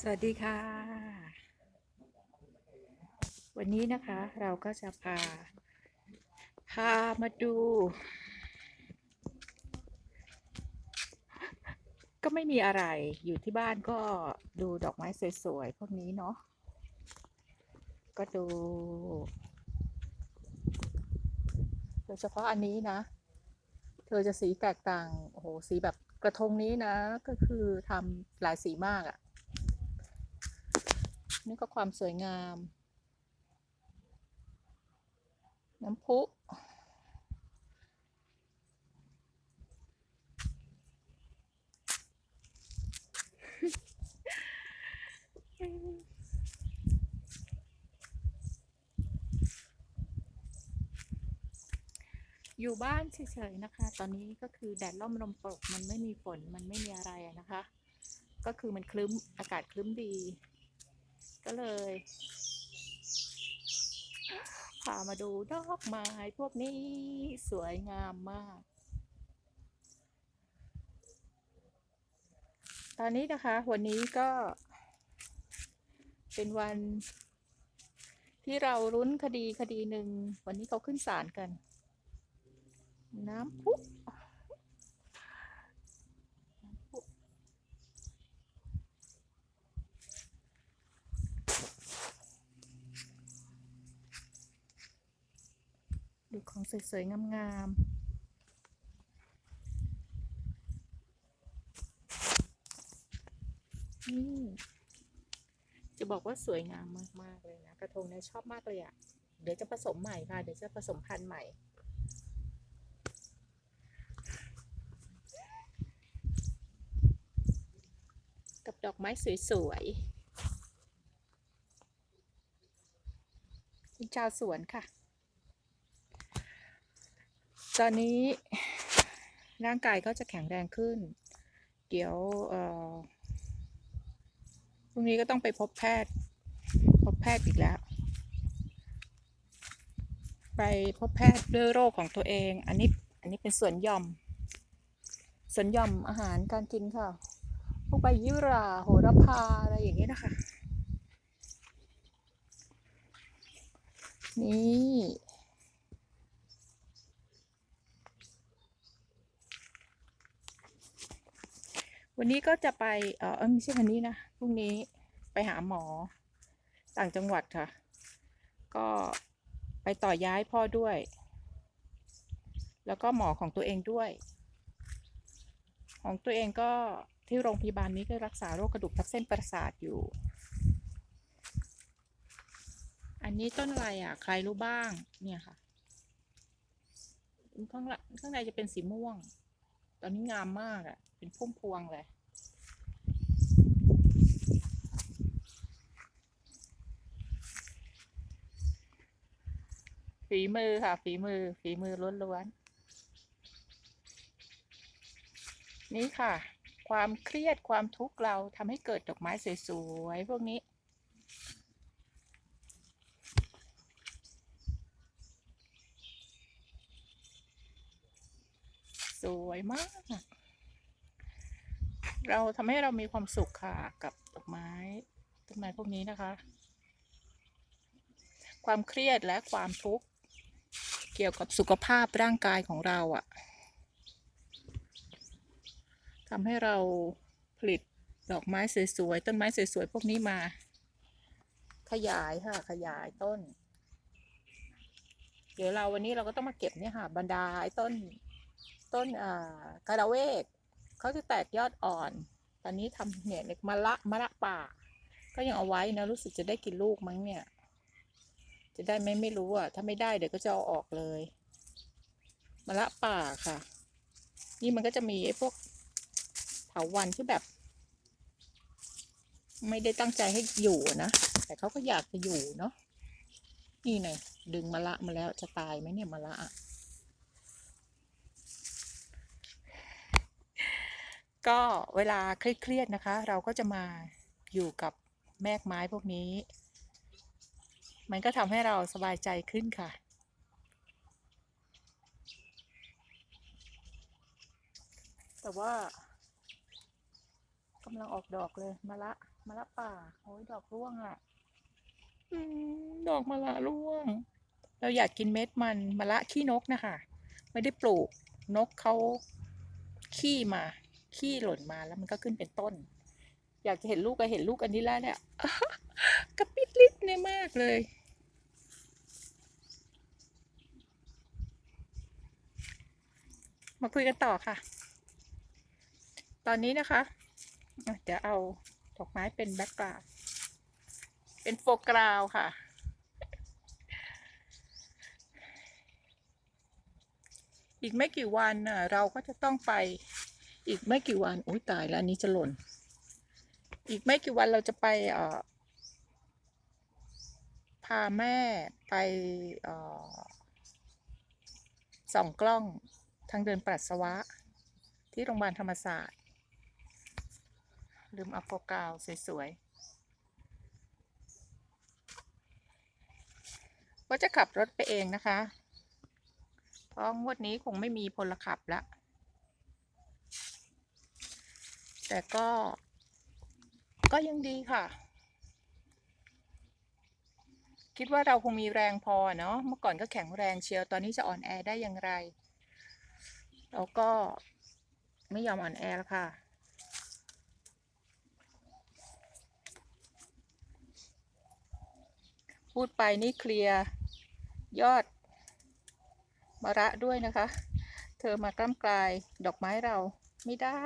สวัสดีค่ะ วันนี้นะคะเราก็จะพา พามาดู ก็ไม่มีอะไรอยู่ที่บ้านก็ดูดอกไม้สวยๆ พวกนี้เนาะก็ดู โดยเฉพาะอันนี้นะ เธอจะสีแตกต่าง โอ้โห สีแบบกระทงนี้นะ ก็คือทำหลายสีมากอะ่ะ นี่ก็ความสวยงาม น้ำพุอยู่บ้านเฉยๆนะคะ ตอนนี้ก็คือแดดร่มลมตกมันไม่มีฝน มันไม่มีอะไรนะคะ ก็คือมันคลึ้ม อากาศคลึ้มดี ก็เลยพามาดูดอกไม้พวกนี้สวยงามมาก ตอนนี้นะคะ วันนี้ก็ เป็นวัน ที่เรารุ้นคดีคดีหนึ่ง วันนี้เขาขึ้นศาลกัน น้ำพุ ดูของสวยๆงามๆนี่จะบอกว่าสวยงามมาก ๆ เลยนะ กระทงเนี่ยชอบมากเลยอะ่ะ เดี๋ยวจะผสมใหม่ค่ะ เดี๋ยวจะผสมพันธุ์ใหม่ กับดอกไม้สวยๆเป็นชาวสวนค่ะ ตอนนี้ร่างกายก็จะแข็งแรงขึ้น เดี๋ยวพรุ่งนี้ก็ต้องไปพบแพทย์ พบแพทย์อีกแล้ว ไปพบแพทย์ด้วยโรคของตัวเอง อันนี้อันนี้เป็นส่วนย่อม ส่วนย่อมอาหารการกินค่ะ พวกใบยี่หร่าโหระพาอะไรอย่างเงี้นะคะ นี่ วันนี้ก็จะไปเออไม่ใช่วันนี้นะพรุ่งนี้ไปหาหมอต่างจังหวัดค่ะ ก็ไปต่อย้ายพ่อด้วย แล้วก็หมอของตัวเองด้วย ของตัวเองก็ที่โรงพยาบาลนี้ก็รักษาโรคกระดูกทับเส้นประสาทอยู่ อันนี้ต้นอะไรอะ ใครรู้บ้างเนี่ยค่ะข้างหลังข้างในจะเป็นสีม่วง ตอนนี้งามมากอะ เป็นพุ่มพวงเลย ฝีมือค่ะ ฝีมือ ฝีมือล้วนๆ นี่ค่ะ ความเครียดความทุกข์เราทำให้เกิดดอกไม้สวยๆ พวกนี้ สวยมาก เราทำให้เรามีความสุขค่ะกับดอกไม้ต้นไม้พวกนี้นะคะ ความเครียดและความทุกข์เกี่ยวกับสุขภาพร่างกายของเราอะ่ะทำให้เราผลิตดอกไม้สวยๆต้นไม้สวยๆพวกนี้มา ขยายค่ะขยายต้น เดี๋ยวเราวันนี้เราก็ต้องมาเก็บเนี่ยค่ะบรรดาไอ้ต้น ต้นกระเวกเขาจะแตกยอดอ่อน ตอนนี้ทำเนี่ยมะละมะละป่า ก็ยังเอาไว้นะรู้สึกจะได้กินลูกมั้งเนี่ย จะได้ไหมไม่รู้อะถ้าไม่ได้เดี๋ยวก็จะเอาออกเลยมะละป่าค่ะ นี่มันก็จะมีไอ้พวกเถาวันที่แบบ ไม่ได้ตั้งใจให้อยู่นะแต่เขาก็อยากจะอยู่เนาะนี่ไงดึงมะละมาแล้วจะตายไหมเนี่ยมะละอะ ก็เวลาเครียดๆนะคะ เราก็จะมาอยู่กับแมกไม้พวกนี้ มันก็ทำให้เราสบายใจขึ้นค่ะ แต่ว่ากำลังออกดอกเลยมะละมะละป่าโอ้ยดอกร่วงอะอืมดอกมะละร่วง เราอยากกินเม็ดมันมะละขี้นกนะคะ ไม่ได้ปลูกนกเขาขี้มา ขี้หล่นมาแล้วมันก็ขึ้นเป็นต้น อยากจะเห็นลูกก็เห็นลูกอันนี้แล้วเนี่ยกระปิดลิดเนี่ยมากเลย มาคุยกันต่อค่ะ ตอนนี้นะคะอะเดี๋ยวเอาดอกไม้เป็นแบ็กกราวด์เป็นโฟกราวค่ะ อีกไม่กี่วันน่ะเราก็จะต้องไป อีกไม่กี่วันอุ้ยตายแล้วอันนี้จะหล่น อีกไม่กี่วันเราจะไปเอ่อพาแม่ไปเอ่อส่องกล้องทางเดินปัสสาวะ ที่โรงพยาบาลธรรมศาสตร์ ลืมเอาโฟกาวสวยๆ ก็จะขับรถไปเองนะคะ เพราะงวดนี้คงไม่มีพลขับละ แต่ก็ ก็ยังดีค่ะ คิดว่าเราคงมีแรงพอเนาะเมื่อก่อนก็แข็งแรงเชียว ตอนนี้จะอ่อนแอได้อย่างไร เราก็ไม่ยอมอ่อนแอแล้วค่ะพูดไปนี่เคลียร์ยอดมะระด้วยนะคะ เธอมากล้ำกลายดอกไม้เราไม่ได้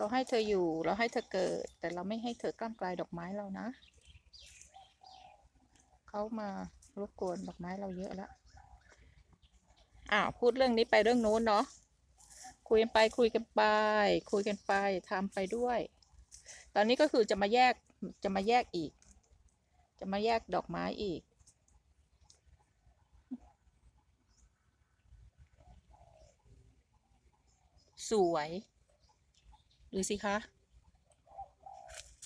เราให้เธออยู่ เราให้เธอเกิด แต่เราไม่ให้เธอกล้ำกลายดอกไม้เรานะ เขามารบกวนดอกไม้เราเยอะแล้วอ้าวพูดเรื่องนี้ไปเรื่องโน้นเนาะคุยกันไปคุยกันไป คุยกันไปทำไปด้วย ตอนนี้ก็คือจะมาแยกจะมาแยกอีก จะมาแยกดอกไม้อีก สวย ดูสิคะ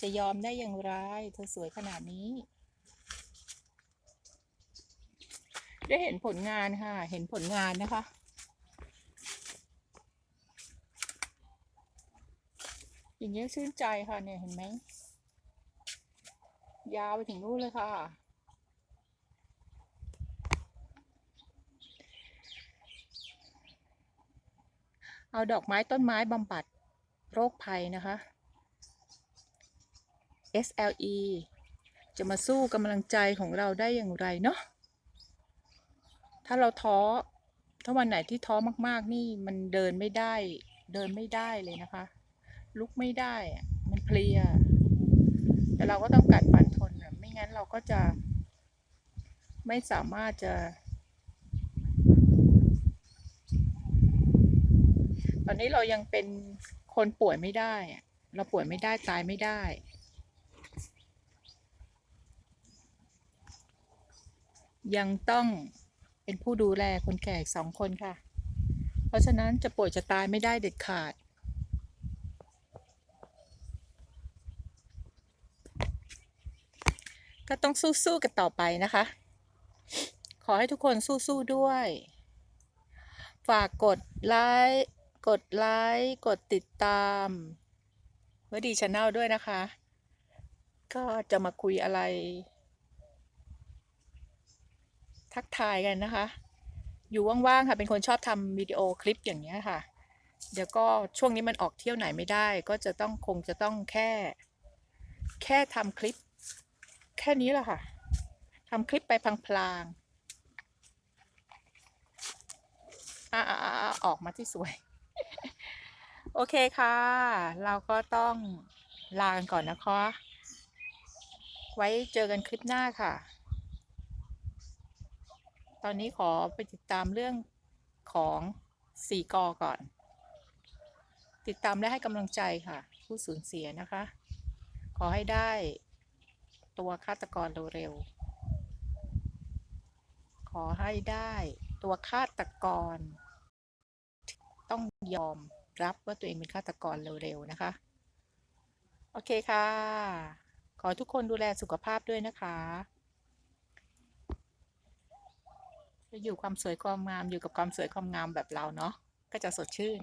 จะยอมได้อย่างไร เธอสวยขนาดนี้ ได้เห็นผลงานค่ะ เห็นผลงานนะคะ อย่างเงี้ชื่นใจค่ะเนี่ยเห็นไหม ยาวไปถึงนู่นเลยค่ะเอาดอกไม้ต้นไม้บำบัด โรคภัยนะคะ SLE จะมาสู้กำลังใจของเราได้อย่างไรเนาะ ถ้าเราท้อ ถ้าวันไหนที่ท้อมากๆ นี่มันเดินไม่ได้ เดินไม่ได้เลยนะคะ ลุกไม่ได้ มันเพลีย แต่เราก็ต้องกัดฟันทน ไม่งั้นเราก็จะ ไม่สามารถจะ ตอนนี้เรายังเป็น คนป่วยไม่ได้เราป่วยไม่ได้ตายไม่ได้ ยังต้องเป็นผู้ดูแลคนแก่สองคนค่ะ เพราะฉะนั้นจะป่วยจะตายไม่ได้เด็ดขาด ก็ต้องสู้ๆกันต่อไปนะคะ ขอให้ทุกคนสู้ๆด้วย ฝากกดไลค์ กดไลค์ กดติดตามเมื่อดีช anel ด้วยนะคะ ก็จะมาคุยอะไร ทักทายกันนะคะ อยู่ว่างๆค่ะ เป็นคนชอบทำวิดีโอคลิปอย่างเงี้ยค่ะ เดี๋ยวก็ช่วงนี้มันออกเที่ยวไหนไม่ได้ ก็จะต้องคงจะต้องแค่ แค่ทำคลิป แค่นี้แหละค่ะทำคลิปไปพลางๆอ่าออกมาที่สวย โอเคค่ะ เราก็ต้องลากันก่อนนะคะ ไว้เจอกันคลิปหน้าค่ะ ตอนนี้ขอไปติดตามเรื่องของสี่กอก่อน ติดตามและให้กำลังใจค่ะ ผู้สูญเสียนะคะ ขอให้ได้ตัวฆาตกรเร็วๆ ขอให้ได้ตัวฆาตกร ต้องยอม รับว่าตัวเองเป็นฆาตกรเร็วๆนะคะ โอเคค่ะ ขอทุกคนดูแลสุขภาพด้วยนะคะจะอยู่ความสวยความงามอยู่กับความสวยความงามแบบเราเนาะก็จะสดชื่น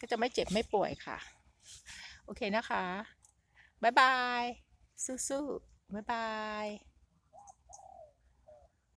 ก็จะไม่เจ็บไม่ป่วยค่ะ โอเคนะคะ บ๊ายบาย สู้ๆบ๊ายบาย